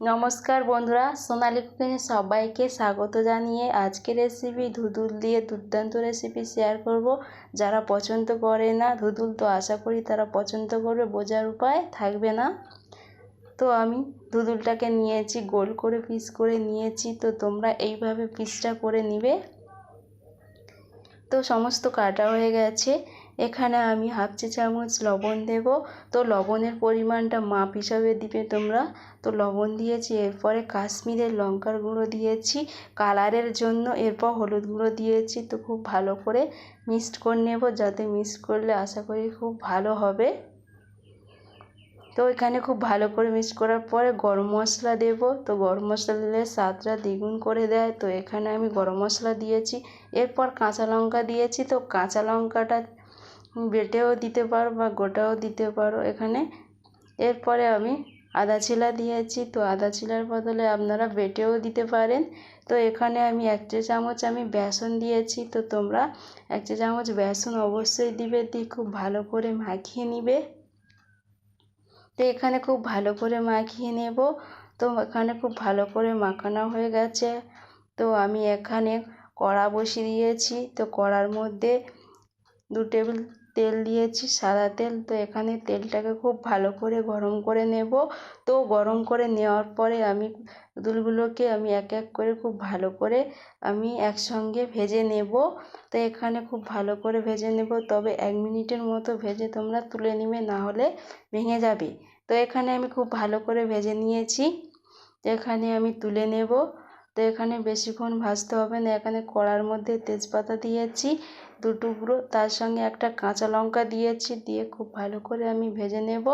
নমস্কার বন্ধুরা, সোনালি কুকিংয়ে সবাইকে স্বাগত জানিয়ে আজকের রেসিপি ধুদুল দিয়ে দুর্দান্ত রেসিপি শেয়ার করব। যারা পছন্দ করে না ধুদুল, তো আশা করি তারা পছন্দ করবে, বোঝার উপায় থাকবে না। তো আমি ধুদুলটাকে নিয়েছি, গোল করে পিস করে নিয়েছি, তো তোমরা এইভাবে পিসটা করে নিবে। তো সমস্ত কাটা হয়ে গেছে। এখানে আমি হাফ চা চামচ লবণ দেবো। তো লবণের পরিমাণটা মাপ হিসাবে দিবে তোমরা। তো লবণ দিয়েছি, এরপরে কাশ্মীরের লঙ্কার গুঁড়ো দিয়েছি। কালারের জন্য এরপর হলুদ গুঁড়ো দিয়েছি। তো খুব ভালো করে মিক্সড করে নেব, যাতে মিক্সড করলে আশা করি খুব ভালো হবে। তো এখানে খুব ভালো করে মিক্স করার পরে গরম মশলা দেব। তো গরম মশলা দিলে স্বাদটা দ্বিগুণ করে দেয়। তো এখানে আমি গরম মশলা দিয়েছি। এরপর কাঁচা লঙ্কা দিয়েছি। তো কাঁচা লঙ্কাটা বেটেও দিতে পারো বা গোটাও দিতে পারো। এখানে এরপরে আমি আদা ছিলা দিয়েছি। তো আদা ছিলার বদলে আপনারা বেটেও দিতে পারেন। তো এখানে আমি এক চা চামচ আমি বেসন দিয়েছি। তো তোমরা এক চা চামচ বেসন অবশ্যই দিবে। দিয়ে খুব ভালো করে মাখিয়ে নিবে। তো এখানে খুব ভালো করে মাখিয়ে নেব। তো এখানে খুব ভালো করে মাখানো হয়ে গেছে। তো আমি এখানে কড়া বসিয়ে দিয়েছি। তো কড়ার মধ্যে দু টেবিল তেল দিয়েছি, সাদা তেল। তো এখানে তেলটাকে খুব ভালো করে গরম করে নেব। তো গরম করে নেওয়ার পরে আমি দুলগুলোকে আমি এক এক করে খুব ভালো করে আমি একসঙ্গে ভেজে নেব। তো এখানে খুব ভালো করে ভেজে নেব। তবে এক মিনিটের মতো ভেজে তোমরা তুলে নিবে, না হলে ভেঙে যাবে। তো এখানে আমি খুব ভালো করে ভেজে নিয়েছি। এখানে আমি তুলে নেব। তো এখানে বেশিক্ষণ ভাজতে হবে না। এখানে কড়ার মধ্যে তেজপাতা দিয়েছি। দু টুকরো তার সঙ্গে একটা কাঁচা লঙ্কা দিয়েছি, দিয়ে খুব ভালো করে আমি ভেজে নেব।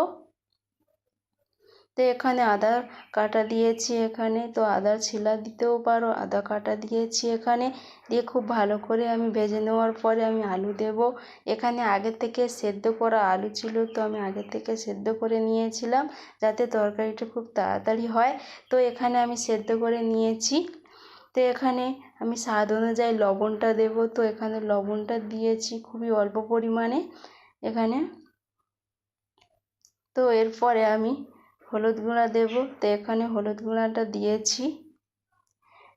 তো এখানে আদা কাটা দিয়েছি এখানে, তো আদার ছিলা দিতেও পারো, আদা কাটা দিয়েছি এখানে, দিয়ে খুব ভালো করে আমি ভেজে নেওয়ার পরে আমি আলু দেব। এখানে আগে থেকে সেদ্ধ করা আলু ছিল, তো আমি আগে থেকে সেদ্ধ করে নিয়েছিলাম, যাতে তরকারিটা খুব তাড়াতাড়ি হয়। তো এখানে আমি সেদ্ধ করে নিয়েছি। তো এখানে আমি স্বাদ অনুযায়ী লবণটা দেব। তো এখানে লবণটা দিয়েছি খুবই অল্প পরিমাণে এখানে। তো এরপরে আমি হলুদ গুঁড়া দেব। তো এখানে হলুদ গুঁড়াটা দিয়েছি।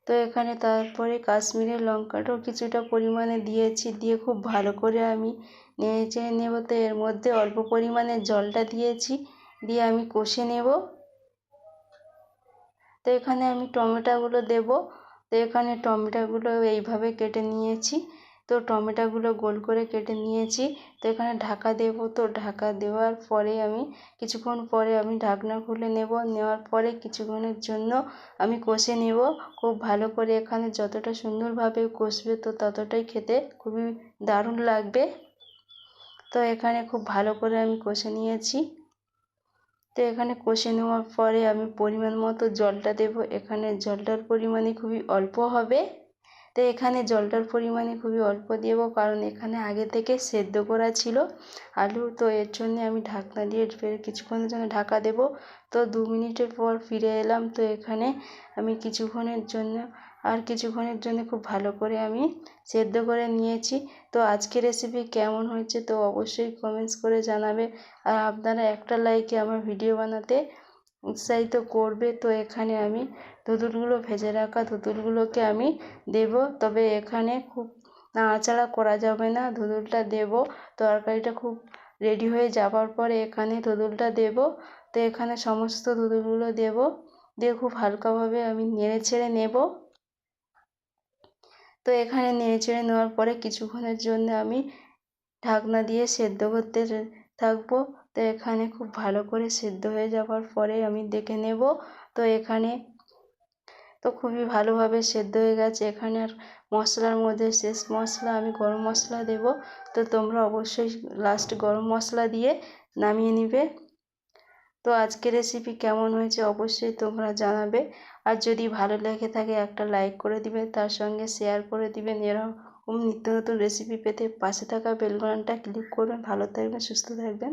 তো এখানে তারপরে কাশ্মীরের লঙ্কাটাও কিছুটা পরিমাণে দিয়েছি। দিয়ে খুব ভালো করে আমি নেড়ে নেব। তো এর মধ্যে অল্প পরিমাণে জলটা দিয়েছি। দিয়ে আমি কষে নেব। তো এখানে আমি টমেটোগুলো দেব। এখানে টমেটোগুলো এইভাবে কেটে নিয়েছি। তো টমেটোগুলো গোল করে কেটে নিয়েছি। তো এখানে ঢাকা দেব। তো ঢাকা দেওয়ার পরে আমি, কিছুক্ষণ পরে আমি ঢাকনা খুলে নেব। নেওয়ার পরে কিছুক্ষণের জন্য আমি কষে নেব। খুব ভালো করে এখানে যতটা সুন্দরভাবে কষবে তো ততটাই খেতে খুবই দারুণ লাগবে। তো এখানে খুব ভালো করে আমি কষে নিয়েছি। তো এখানে কষে নেওয়ার পরে আমি পরিমাণ মতো জলটা দেবো। এখানে জলটার পরিমাণই খুবই অল্প হবে। তো এখানে জলটার পরিমাণে খুবই অল্প দেবো, কারণ এখানে আগে থেকে সেদ্ধ করা ছিল আলু। তো এর জন্যে আমি ঢাকনা দিয়ে ফের কিছুক্ষণের জন্য ঢাকা দেবো। তো দু মিনিটের পর ফিরে এলাম। তো এখানে আমি কিছুক্ষণের জন্য, আর কিছুক্ষণের জন্য খুব ভালো করে আমি সেদ্ধ করে নিয়েছি। তো আজকের রেসিপি কেমন হয়েছে তো অবশ্যই কমেন্টস করে জানাবে। আর আপনারা একটা লাইকে আমার ভিডিও বানাতে উৎসাহিত করবে। তো এখানে আমি ধুতুলগুলো ভেজে রাখা ধুতুলগুলোকে আমি দেব। তবে এখানে খুব নাড়াচাড়া করা যাবে না। ধুতুলটা দেব। তরকারিটা খুব রেডি হয়ে যাওয়ার পরে এখানে ধুতুলটা দেব। তো এখানে সমস্ত ধুতুলগুলো দেব। দিয়ে খুব হালকাভাবে আমি নেড়ে ছেড়ে নেব। তো এখানে নেড়ে চেড়ে নেওয়ার পরে কিছুক্ষণের জন্য আমি ঢাকনা দিয়ে সেদ্ধ করতে থাকব। তো এখানে খুব ভালো করে সেদ্ধ হয়ে যাওয়ার পরে আমি দেখে নেব। তো এখানে তো খুবই ভালোভাবে সেদ্ধ হয়ে গেছে। এখানে আর মশলার মধ্যে শেষ মশলা, আমি গরম মশলা দেব। তো তোমরা অবশ্যই লাস্ট গরম মশলা দিয়ে নামিয়ে নিবে। তো আজকের রেসিপি কেমন হয়েছে অবশ্যই তোমরা জানাবে। আর যদি ভালো লেগে থাকে একটা লাইক করে দিবে, তার সঙ্গে শেয়ার করে দিবেন এরকম নিত্য নতুন রেসিপি পেতে পাশে থাকা বেলঘন্টা ক্লিক করবেন। ভালো থাকবেন, সুস্থ থাকবেন।